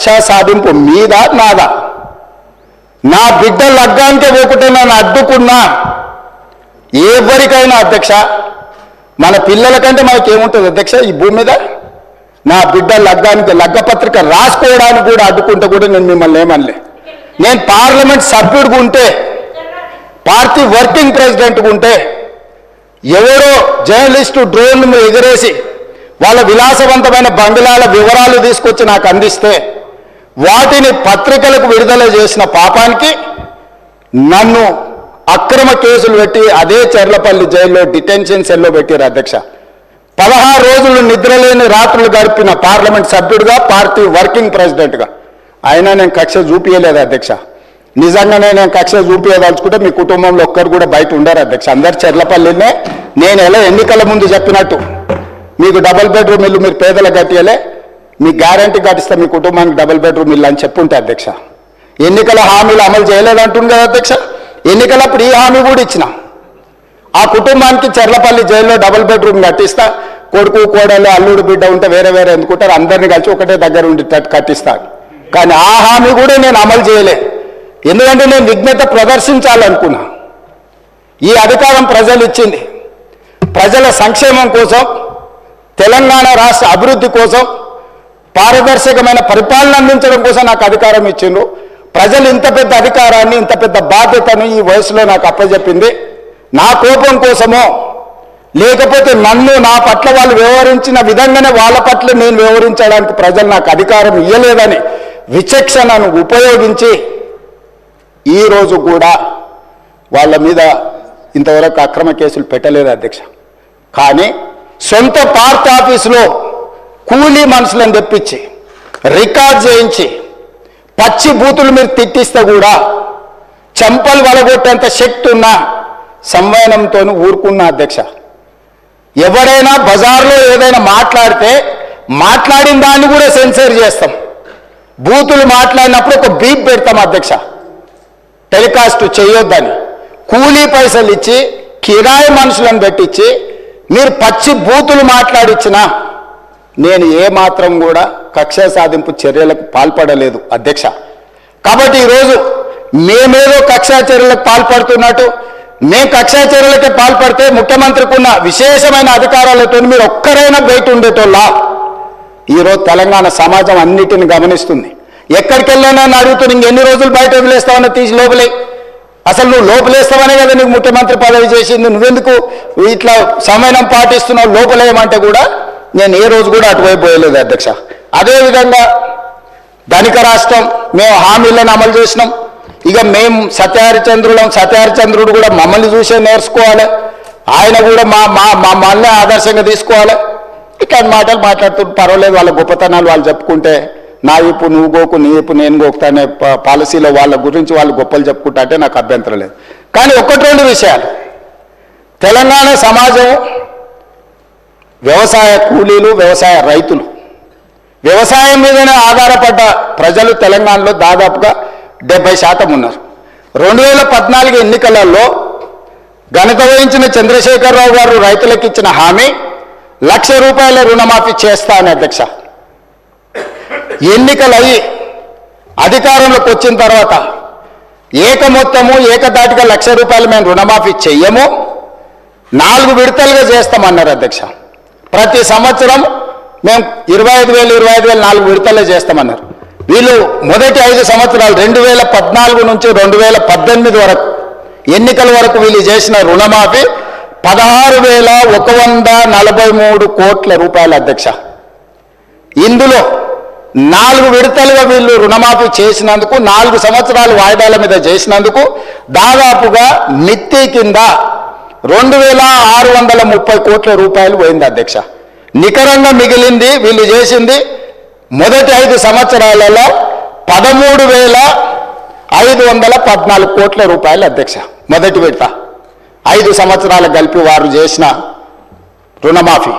కక్ష సాధింపు మీద నాదా. నా బిడ్డ లగ్గానికే పోకుంటే నన్ను అడ్డుకున్నా. ఎవరికైనా అధ్యక్ష మన పిల్లల కంటే మనకేముంటుంది అధ్యక్ష ఈ భూమి మీద? నా బిడ్డ లగ్గానికి లగ్గపత్రిక రాసుకోవడానికి కూడా అడ్డుకుంటే కూడా నేను మిమ్మల్ని ఏమనలే. నేను పార్లమెంట్ సభ్యుడిగా ఉంటే పార్టీ వర్కింగ్ ప్రెసిడెంట్గా ఉంటే ఎవరో జర్నలిస్టు డ్రోన్ ఎగిరేసి వాళ్ళ విలాసవంతమైన బంగ్లాల వివరాలు తీసుకొచ్చి నాకు అందిస్తే వాటిని పత్రికలకు విడుదల చేసిన పాపానికి నన్ను అక్రమ కేసులు పెట్టి అదే చెర్లపల్లి జైల్లో డిటెన్షన్ సెల్లో పెట్టారు అధ్యక్ష. పదహారు రోజులు నిద్రలేని రాత్రులు గడిపిన పార్లమెంట్ సభ్యుడిగా పార్టీ వర్కింగ్ ప్రెసిడెంట్గా. అయినా నేను కక్ష చూపించలేదు అధ్యక్ష. నిజంగానే నేను కక్ష చూపించదలుచుకుంటే మీ కుటుంబంలో ఒక్కరు కూడా బయట ఉండరు అధ్యక్ష. అందరు చెర్లపల్లినే. నేను ఎలా ఎన్నికల ముందు చెప్పినట్టు మీకు డబుల్ బెడ్రూమ్ ఇల్లు మీరు పేదలకు కట్టియలే మీ గ్యారంటీ కట్టిస్తే మీ కుటుంబానికి డబుల్ బెడ్రూమ్ ఇల్లు అని చెప్పుంటే అధ్యక్ష. ఎన్నికల హామీలు అమలు చేయలేదంటుంది కదా అధ్యక్ష. ఎన్నికలప్పుడు ఈ హామీ కూడా ఇచ్చిన. ఆ కుటుంబానికి చెర్లపల్లి జైల్లో డబుల్ బెడ్రూమ్ కట్టిస్తా కొడుకు కోడలు అల్లుడు బిడ్డ ఉంటే వేరే వేరే ఎందుకుంటారు? అందరిని కలిసి ఒకటే దగ్గర ఉండేటట్టు కట్టిస్తాను కానీ ఆ హామీ కూడా నేను అమలు చేయలే. ఎందుకంటే నేను విఘ్నత ప్రదర్శించాలనుకున్నా. ఈ అధికారం ప్రజలు ఇచ్చింది. ప్రజల సంక్షేమం కోసం తెలంగాణ రాష్ట్ర అభివృద్ధి కోసం పారదర్శకమైన పరిపాలన అందించడం కోసం నాకు అధికారం ఇచ్చిండ్రు. ప్రజలు ఇంత పెద్ద అధికారాన్ని ఇంత పెద్ద బాధ్యతను ఈ వయసులో నాకు అప్పచెప్పింది. నా కోపం కోసమో లేకపోతే నన్ను నా పట్ల వాళ్ళు వ్యవహరించిన విధంగానే వాళ్ళ పట్ల నేను వ్యవహరించడానికి ప్రజలు నాకు అధికారం ఇవ్వలేదని విచక్షణను ఉపయోగించి ఈరోజు కూడా వాళ్ళ మీద ఇంతవరకు అక్రమ కేసులు పెట్టలేదు అధ్యక్ష. కానీ సొంత పార్ట్ ఆఫీసులో కూలీ మనుషులను తెప్పించి రికార్డ్ చేయించి పచ్చి బూతులు మీరు తిట్టిస్తే కూడా చెంపలు వలగొట్టేంత శక్తి ఉన్న సంవయనంతో ఊరుకున్న అధ్యక్ష. ఎవరైనా బజార్లో ఏదైనా మాట్లాడితే మాట్లాడిన దాన్ని కూడా సెన్సర్ చేస్తాం. బూతులు మాట్లాడినప్పుడు ఒక బీప్ పెడతాం అధ్యక్ష. టెలికాస్ట్ చేయొద్దని. కూలీ పైసలు ఇచ్చి కిరాయి మనుషులను పెట్టించి మీరు పచ్చి బూతులు మాట్లాడిచ్చినా నేను ఏ మాత్రం కూడా కక్ష సాధింపు చర్యలకు పాల్పడలేదు అధ్యక్ష. కాబట్టి ఈరోజు మేమేదో కక్షా చర్యలకు పాల్పడుతున్నట్టు మేము కక్షా చర్యలకే పాల్పడితే ముఖ్యమంత్రికి ఉన్న విశేషమైన అధికారాలతో మీరు ఒక్కరైనా బయట ఉండేటోళ్ళ. ఈరోజు తెలంగాణ సమాజం అన్నిటిని గమనిస్తుంది. ఎక్కడికి వెళ్ళానని అడుగుతున్నా ఇంకెన్ని రోజులు బయట వదిలేస్తావని తీసి లోపలే. అసలు నువ్వు లోపలేస్తావనే కదా నీకు ముఖ్యమంత్రి పదవి చేసింది నువ్వెందుకు ఇట్లా సమయం పాటిస్తున్నావు లోపలేయమంటే కూడా నేను ఏ రోజు కూడా అటువైపు పోయలేదు అధ్యక్ష. అదేవిధంగా ధనిక రాష్ట్రం మేము హామీలను అమలు చేసినాం. ఇక మేము సత్యహరిచంద్రులం సత్యహరిచంద్రుడు కూడా మమ్మల్ని చూసే నేర్చుకోవాలి. ఆయన కూడా మా మా మమ్మల్ని ఆదర్శంగా తీసుకోవాలి. ఇట్లాంటి మాటలు మాట్లాడుతుంటే పర్వాలేదు వాళ్ళ గొప్పతనాలు వాళ్ళు చెప్పుకుంటే నా ఇప్పు నువ్వు గోకు నీ ఇప్పు నేను గోకుతానే పాలసీలో వాళ్ళ గురించి వాళ్ళు గొప్పలు చెప్పుకుంటా అంటే నాకు అభ్యంతరం లేదు. కానీ ఒకటి రెండు విషయాలు. తెలంగాణ సమాజం వ్యవసాయ కూలీలు వ్యవసాయ రైతులు. వ్యవసాయం మీదనే ఆధారపడ్డ ప్రజలు తెలంగాణలో దాదాపుగా డెబ్బై శాతం ఉన్నారు. రెండు వేల పద్నాలుగు ఎన్నికలలో ఘనత వహించిన చంద్రశేఖరరావు గారు రైతులకు ఇచ్చిన హామీ లక్ష రూపాయల రుణమాఫీ చేస్తా అని అధ్యక్ష. ఎన్నికలయ్యి అధికారంలోకి వచ్చిన తర్వాత ఏక మొత్తము ఏకదాటిగా లక్ష రూపాయలు మేము రుణమాఫీ చెయ్యము నాలుగు విడతలుగా చేస్తామన్నారు అధ్యక్ష. ప్రతి సంవత్సరం మేము ఇరవై ఐదు వేలు ఇరవై ఐదు వేలు నాలుగు విడతలే చేస్తామన్నారు. వీళ్ళు మొదటి ఐదు సంవత్సరాలు రెండు వేల పద్నాలుగు నుంచి రెండు వేల పద్దెనిమిది వరకు ఎన్నికల వరకు వీళ్ళు చేసిన రుణమాఫీ పదహారు వేల ఒక వంద నలభై మూడు కోట్ల రూపాయల అధ్యక్ష. ఇందులో నాలుగు విడతలుగా వీళ్ళు రుణమాఫీ చేసినందుకు నాలుగు సంవత్సరాలు వాయిదాల మీద చేసినందుకు దాదాపుగా మిత్తి కింద రెండు వేల ఆరు వందల ముప్పై కోట్ల రూపాయలు పోయింది అధ్యక్ష. నికరంగా మిగిలింది వీళ్ళు చేసింది మొదటి ఐదు సంవత్సరాలలో పదమూడు వేల ఐదు వందల పద్నాలుగు కోట్ల రూపాయలు అధ్యక్ష మొదటి విడత. ఐదు సంవత్సరాలు కలిపి వారు చేసిన రుణమాఫీ.